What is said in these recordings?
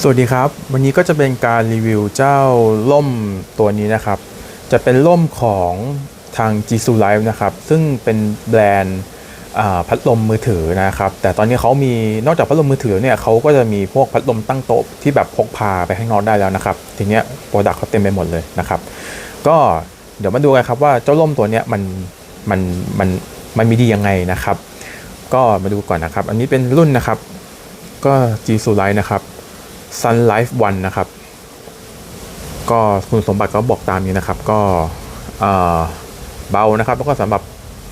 สวัสดีครับ วันนี้ก็จะเป็นการรีวิวเจ้าล่มตัวนี้นะครับ จะเป็นล่มของทาง g s u Life นะครับ ซึ่งเป็นแบรนด์พัดลมมือถือนะครับ แต่ตอนนี้เขามีนอกจากพัดลมมือถือเนี่ยเขาก็จะมีพวกพัดลมตั้งโต๊ะที่แบบพกพาไปข้างนอกได้แล้วนะครับ ทีเนี้ยโปรดักต์เขาเต็มไปหมดเลยนะครับ ก็เดี๋ยวมาดูกันครับว่าเจ้าล่มตัวเนี้ยมันมันมันมันมีดียังไงนะครับ ก็มาดูก่อนนะครับ อันนี้เป็นรุ่นนะครับ ก็ g s u Life นะครับ Sun Life One นะครับ ก็คุณสมบัติก็บอกตามนี้นะครับ ก็เบานะครับ แล้วก็สำหรับ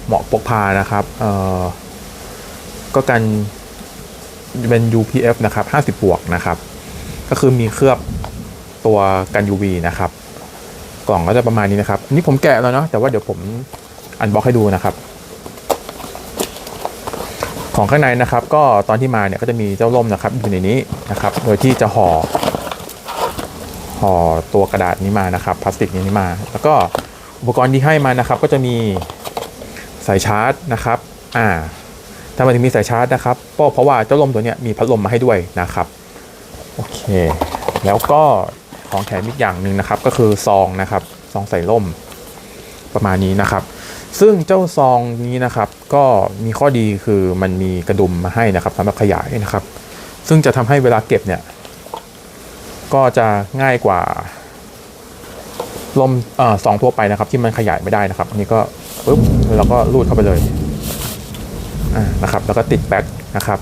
เหมาะพกพานะครับก็กันเป็น UPF นะครับ 50 บวกนะครับ ก็คือมีเคลือบตัวกัน UV นะครับ กล่องก็จะประมาณนี้นะครับ อันนี้ผมแกะแล้วเนาะแต่ว่าเดี๋ยวผมอันบ็อกให้ดูนะครับ ของข้างในนะครับก็ตอนที่มาเนี่ยก็จะมีเจ้าล่มนะครับอยู่ในนี้นะครับโดยที่จะห่อห่อตัวกระดาษนี้มานะครับพลาสติกนี้มา แล้วก็อุปกรณ์ที่ให้มานะครับ ก็จะมีสายชาร์จนะครับอ่าทำไมถึงมีสายชาร์จนะครับก็เพราะว่าเจ้าล่มตัวเนี้ยมีพัดลมมาให้ด้วยนะครับโอเค แล้วก็ของแถมอีกอย่างหนึ่งนะครับ ก็คือซองนะครับซองใส่ล่มประมาณนี้นะครับ ซึ่งเจ้าซองนี้นะครับก็มีข้อดีคือมันมีกระดุมมาให้นะครับสำหรับขยายนะครับ ซึ่งจะทำให้เวลาเก็บเนี่ย ก็จะง่ายกว่าลมอ่องทั่วไปนะครับ ที่มันขยายไม่ได้นะครับอันนี้ก็ปุ๊บแล้วก็รูดเข้าไปเลยนะครับ แล้วก็ติดแบ็คนะครับ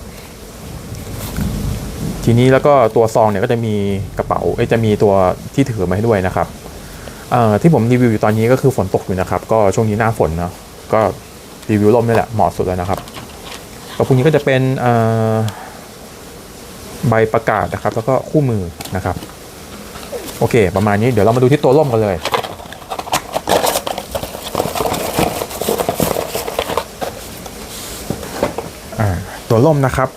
ทีนี้แล้วก็ตัวซองเนี่ยก็จะมีกระเป๋าจะมีตัวที่ถือมาให้ด้วยนะครับ ที่ผมรีวิวอยู่ตอนนี้ก็คือฝนตกอยู่นะครับ ก็ช่วงนี้หน้าฝนเนาะก็รีวิวร่มนี่แหละเหมาะสุดแล้วนะครับแล้วพวกนี้ก็จะเป็นใบประกาศนะครับ แล้วก็คู่มือนะครับ โอเค ประมาณนี้เดี๋ยวเรามาดูที่ตัวร่มกันเลยตัวร่มนะครับ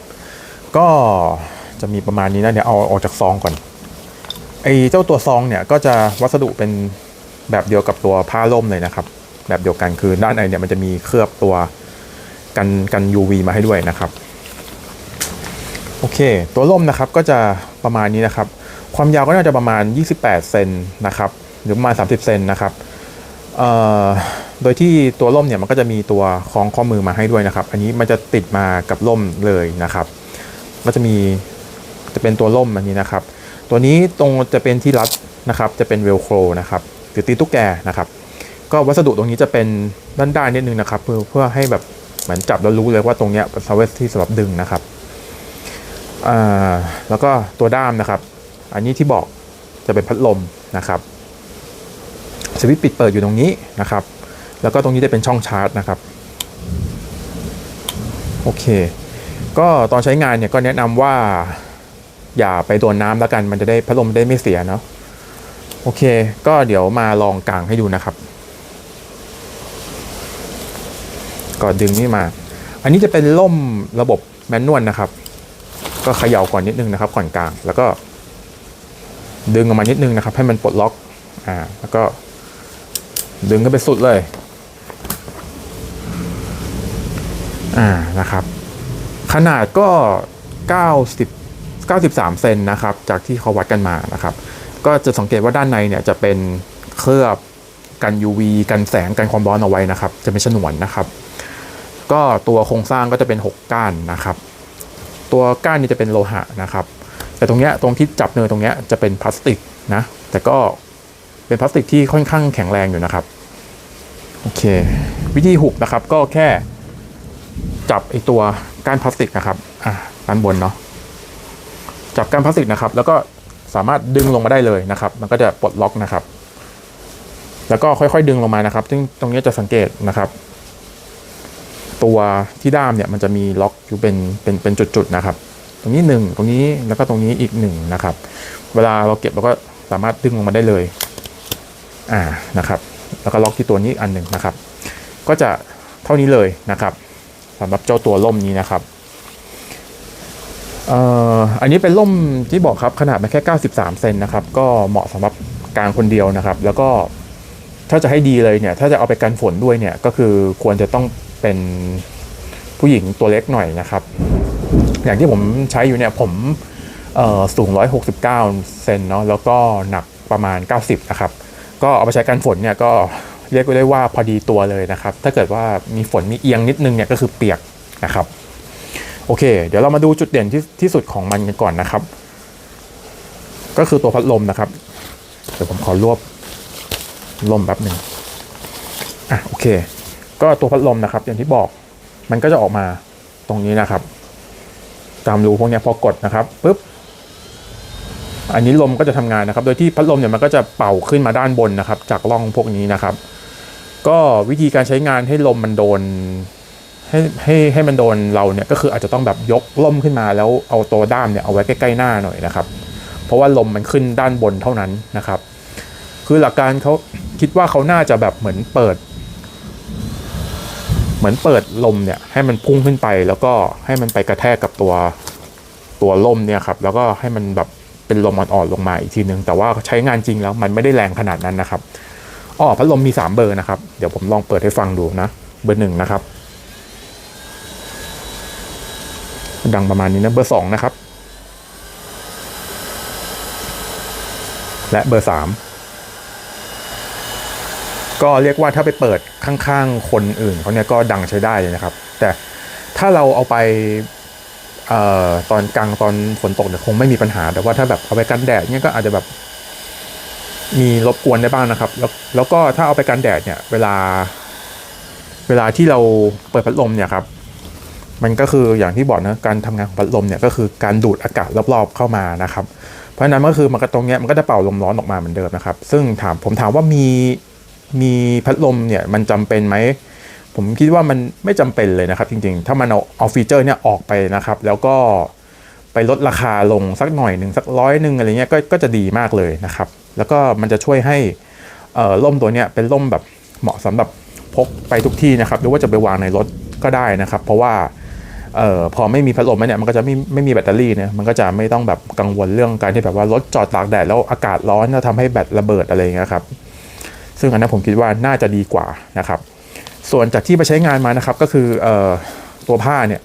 ก็จะมีประมาณนี้นะเดี๋ยวเอาออกจากซองก่อนไอ้เจ้าตัวซองเนี่ยก็จะวัสดุเป็น แบบเดียวกับตัวผ้าล่มเลยนะครับ แบบเดียวกันคือด้านในเนี่ยมันจะมีเคลือบตัวกันกัน UV มาให้ด้วยนะครับโอเค ตัวล่มนะครับก็จะประมาณนี้นะครับ ความยาวก็น่าจะประมาณ 28 เซนนะครับ หรือประมาณ 30 เซนนะครับโดยที่ตัวล่มเนี่ยมันก็จะมีตัวคล้องข้อมือมาให้ด้วยนะครับ อันนี้มันจะติดมากับล่มเลยนะครับ ก็จะมีจะเป็นตัวล่มอันนี้นะครับ ตัวนี้ตรงจะเป็นที่รัดนะครับ จะเป็นเวลโครนะครับ หรือตีตุ๊กแกนะครับ ก็วัสดุตรงนี้จะเป็นด้านๆนิดนึงนะครับ เพื่อเพื่อให้แบบเหมือนจับแล้วรู้เลยว่าตรงเนี้ยเป็นซาเวสที่สำหรับดึงนะครับแล้วก็ตัวด้ามนะครับ อันนี้ที่บอกจะเป็นพัดลมนะครับสวิตช์ปิดเปิดอยู่ตรงนี้นะครับ แล้วก็ตรงนี้จะเป็นช่องชาร์จนะครับโอเค ก็ตอนใช้งานเนี่ยก็แนะนำว่าอย่าไปโดนน้ำแล้วกันมันจะได้พัดลมได้ไม่เสียเนาะ โอเค ก็เดี๋ยวมาลองกางให้ดูนะครับ ก็ดึงนี่มา อันนี้จะเป็นล่มระบบแมนนวลนะครับ ก็เขย่าก่อนนิดนึงนะครับ ก่อนกลาง แล้วก็ ดึงออกมานิดนึงนะครับ ให้มันปลดล็อก อ่า แล้วก็ ดึงขึ้นไปสุดเลย อ่า นะครับ ขนาดก็ 90 93 เซนนะครับ จากที่เขาวัดกันมานะครับ ก็จะสังเกตว่าด้านในเนี่ยจะเป็นเคลือบกัน UV กันแสงกันความร้อนเอาไว้นะครับ จะเป็นฉนวนนะครับ ก็ตัวโครงสร้างก็จะเป็น 6 ก้านนะครับ ตัวก้านนี่จะเป็นโลหะนะครับ แต่ตรงเนี้ยตรงที่จับเนินตรงเนี้ยจะเป็นพลาสติกนะ แต่ก็เป็นพลาสติกที่ค่อนข้างแข็งแรงอยู่นะครับโอเค วิธีหุบนะครับก็แค่จับไอตัวก้านพลาสติกนะครับอะด้านบนเนาะจับก้านพลาสติกนะครับ แล้วก็ สามารถดึงลงมาได้เลยนะครับ มันก็จะปลดล็อกนะครับ แล้วก็ค่อยๆดึงลงมานะครับ ซึ่งตรงนี้จะสังเกตนะครับ ตัวที่ด้ามเนี่ยมันจะมีล็อกอยู่เป็นเป็นเป็นจุดๆนะครับ ตรงนี้หนึ่งตรงนี้แล้วก็ตรงนี้อีกหนึ่งนะครับ เวลาเราเก็บเราก็สามารถดึงลงมาได้เลย อ่านะครับ แล้วก็ล็อกที่ตัวนี้อันหนึ่งนะครับ ก็จะเท่านี้เลยนะครับสำหรับเจ้าตัวล่มนี้นะครับ อันนี้เป็นร่มที่บอกครับขนาดมันแค่ 93 เซนนะครับ ก็เหมาะสำหรับกลางคนเดียวนะครับ แล้วก็ถ้าจะให้ดีเลยเนี่ย ถ้าจะเอาไปกันฝนด้วยเนี่ย ก็คือควรจะต้องเป็นผู้หญิงตัวเล็กหน่อยนะครับ อย่างที่ผมใช้อยู่เนี่ยผมสูง 169 เซนเนาะแล้วก็หนักประมาณ 90 นะครับ ก็เอาไปใช้กันฝนเนี่ยก็เรียกได้ว่าพอดีตัวเลยนะครับ ถ้าเกิดว่ามีฝนมีเอียงนิดนึงเนี่ยก็คือเปียกนะครับ โอเค เดี๋ยวเรามาดูจุดเด่นที่ที่สุดของมันกันก่อนนะครับ ก็คือตัวพัดลมนะครับ เดี๋ยวผมขอรวบลมแป๊บหนึ่งอะโอเค ก็ตัวพัดลมนะครับ อย่างที่บอกมันก็จะออกมาตรงนี้นะครับ ตามรูพวกนี้พอกดนะครับปุ๊บอันนี้ลมก็จะทำงานนะครับ โดยที่พัดลมเนี่ยมันก็จะเป่าขึ้นมาด้านบนนะครับ จากร่องพวกนี้นะครับ ก็วิธีการใช้งานให้ลมมันโดน ให้ให้ให้มันโดนเราเนี่ยก็คืออาจจะต้องแบบยกล่มขึ้นมาแล้วเอาตัวด้ามเนี่ยเอาไว้ใกล้ๆหน้าหน่อยนะครับ เพราะว่าลมมันขึ้นด้านบนเท่านั้นนะครับ คือหลักการเขาคิดว่าเขาน่าจะแบบเหมือนเปิด เหมือนเปิดลมเนี่ยให้มันพุ่งขึ้นไปแล้วก็ให้มันไปกระแทกกับตัวตัวลมเนี่ยครับแล้วก็ให้มันแบบเป็นลมอ่อนๆลงมาอีกทีนึง แต่ว่าใช้งานจริงแล้วมันไม่ได้แรงขนาดนั้นนะครับอ๋อพัดลมมีสามเบอร์นะครับ เดี๋ยวผมลองเปิดให้ฟังดูนะ เบอร์หนึ่งนะครับ ดังประมาณนี้นะเบอร์สองนะครับ และเบอร์สามก็เรียกว่าถ้าไปเปิดข้างๆ คนอื่นเขาเนี่ยก็ดังใช้ได้เลยนะครับ แต่ถ้าเราเอาไปออตอนกลางตอนฝนตกเนี่ยคงไม่มีปัญหา แต่ว่าถ้าแบบเอาไปกันแดดเนี่ยก็อาจจะแบบมีรบกวนได้บ้างนะครับ แล้วแล้วก็ถ้าเอาไปกันแดดเนี่ย เวลา เวลาที่เราเปิดพัดลมเนี่ยครับ มันก็คืออย่างที่บอกนะการทำงานของพัดลมเนี่ยก็คือการดูดอากาศรอบๆเข้ามานะครับเพราะฉะนั้นก็คือมันก็ตรงเนี้ยมันก็จะเป่าลมร้อนออกมาเหมือนเดิมนะครับ ซึ่งถามผมถามว่ามีมีพัดลมเนี่ยมันจำเป็นไหมผมคิดว่ามันไม่จำเป็นเลยนะครับ จริงๆ ถ้ามันเอาเอาฟีเจอร์เนี่ยออกไปนะครับ แล้วก็ไปลดราคาลงสักหน่อยหนึ่งสักร้อยหนึ่งอะไรเงี้ยก็ก็จะดีมากเลยนะครับ แล้วก็มันจะช่วยให้ล่มตัวเนี้ยเป็นล่มแบบเหมาะสำหรับพกไปทุกที่นะครับ หรือว่าจะไปวางในรถก็ได้นะครับ เพราะว่า เอ่อพอไม่มีพัดลมเนี่ยมันก็จะไม่ไม่มีแบตเตอรี่เนี่ยมันก็จะไม่ต้องแบบกังวลเรื่องการที่แบบว่ารถจอดตากแดดแล้วอากาศร้อนแล้วทำให้แบตระเบิดอะไรอย่างเงี้ยครับซึ่งอันนั้นผมคิดว่าน่าจะดีกว่านะครับ ส่วนจากที่ไปใช้งานมานะครับก็คือเอ่อตัวผ้าเนี่ย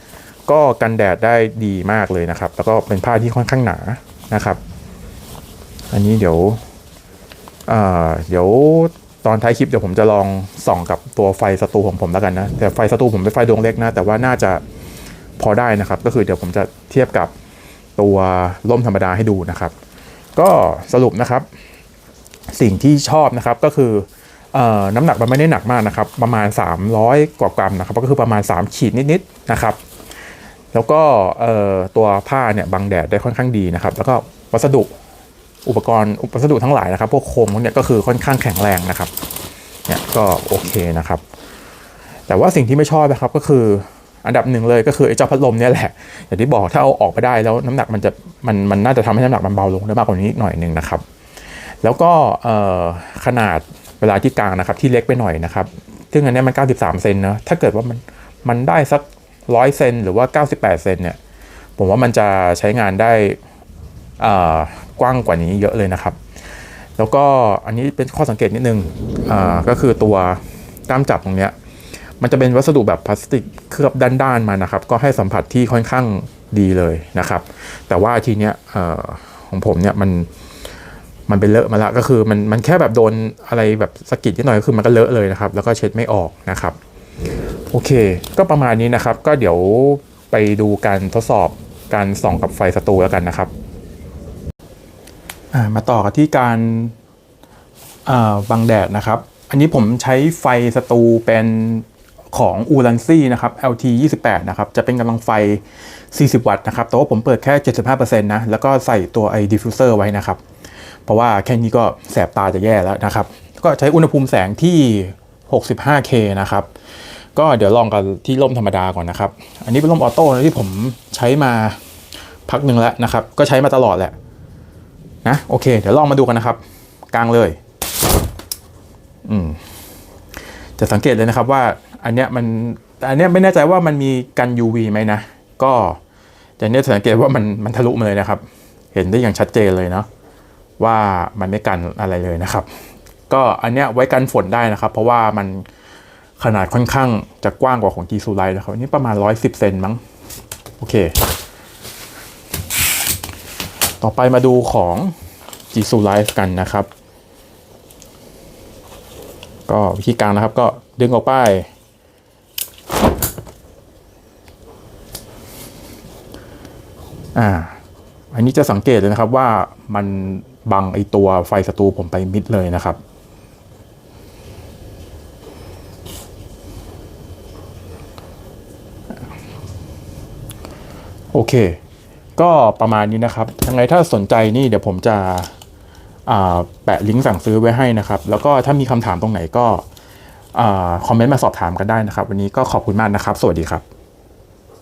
ก็กันแดดได้ดีมากเลยนะครับ แล้วก็เป็นผ้าที่ค่อนข้างหนานะครับ อันนี้เดี๋ยวเเดี๋ยวตอนท้ายคลิปเดี๋ยวผมจะลองส่องกับตัวไฟสตูของผมแล้วกันนะแต่ไฟสตูผมเป็นไฟดวงเล็กนะแต่ว่าน่าจะ พอได้นะครับ ก็คือเดี๋ยวผมจะเทียบกับตัวร่มธรรมดาให้ดูนะครับ ก็สรุปนะครับ สิ่งที่ชอบนะครับก็คืออน้ำหนักมันไม่ได้หนักมากนะครับ ประมาณ 300 กว่ากรัมนะครับ ก็คือประมาณ 3 ขีดนิดๆนะครับ แล้วก็ตัวผ้าเนี่ยบังแดดได้ค่อนข้างดีนะครับ แล้วก็วัสดุอุปกรณ์อุปวัสดุทั้งหลายนะครับ พวกโครงพวกเนี้ยก็คือค่อนข้างแข็งแรงนะครับเนี่ยก็โอเคนะครับ แต่ว่าสิ่งที่ไม่ชอบนะครับก็คือ อันดับหนึ่งเลยก็คือไอ้เจ้าพัดลมเนี่ยแหละ อย่างที่บอกถ้าเอาออกไปได้แล้วน้ำหนักมันจะมันมันน่าจะทำให้น้ำหนักมันเบาลงได้มากกว่านี้อีกหน่อยหนึ่งนะครับ แล้วก็ขนาดเวลาที่กลางนะครับที่เล็กไปหน่อยนะครับ ซึ่งอันนี้มัน 93 เซนนะถ้าเกิดว่ามันมันได้สักร้อยเซนหรือว่า 98 เซนเนี่ย ผมว่ามันจะใช้งานได้อ่อกว้างกว่านี้เยอะเลยนะครับ แล้วก็อันนี้เป็นข้อสังเกตนิดนึงอ่าก็คือตัวด้ามจับตรงเนี้ย มันจะเป็นวัสดุแบบพลาสติกเคลือบด้านๆมานะครับ ก็ให้สัมผัสที่ค่อนข้างดีเลยนะครับ แต่ว่าทีเนี้ยของผมเนี่ยมันมันเป็นเลอะมาละก็คือมันมันแค่แบบโดนอะไรแบบสะกิดนิดหน่อยก็คือมันก็เลอะเลยนะครับ แล้วก็เช็ดไม่ออกนะครับ โอเค ก็ประมาณนี้นะครับ ก็เดี๋ยวไปดูการทดสอบการส่องกับไฟสตูแล้วกันนะครับมาต่อกันที่การบังแดดนะครับ อันนี้ผมใช้ไฟสตูเป็น ของอูรันซี่นะครับ LT 28นะครับ จะเป็นกำลังไฟ 40 วัตต์นะครับ แต่ว่าผมเปิดแค่ 75%นะ แล้วก็ใส่ตัวไอ้ดิฟฟิวเซอร์ไว้นะครับ เพราะว่าแค่นี้ก็แสบตาจะแย่แล้วนะครับ ก็ใช้อุณหภูมิแสงที่ 65K นะครับ ก็เดี๋ยวลองกันที่ร่มธรรมดาก่อนนะครับ อันนี้เป็นร่มออโต้ที่ผมใช้มาพักหนึ่งแล้วนะครับ ก็ใช้มาตลอดแหละ นะ โอเค เดี๋ยวลองมาดูกันนะครับ กลางเลย อืมจะสังเกตเลยนะครับว่า อันเนี้ยมันอันเนี้ยไม่แน่ใจว่ามันมีกัน UV ไหมนะ ก็แต่เนี้ยสังเกตว่ามันมันทะลุมาเลยนะครับ เห็นได้อย่างชัดเจนเลยเนาะว่ามันไม่กันอะไรเลยนะครับ ก็อันเนี้ยไว้กันฝนได้นะครับ เพราะว่ามันขนาดค่อนข้างจะกว้างกว่าของ G ซูไลนะครับอันนี้ประมาณ 110 เซนมั้ง โอเค ต่อไปมาดูของ g s u Life กันนะครับ ก็วิธีการนะครับก็ดึงออกไป อ่า อันนี้จะสังเกตเลยนะครับว่ามันบังไอตัวไฟศัตรูผมไปมิดเลยนะครับโอเค ก็ประมาณนี้นะครับ ยังไงถ้าสนใจนี่เดี๋ยวผมจะแปะลิงก์สั่งซื้อไว้ให้นะครับ แล้วก็ถ้ามีคำถามตรงไหนก็อคอมเมนต์มาสอบถามกันได้นะครับ วันนี้ก็ขอบคุณมากนะครับ สวัสดีครับ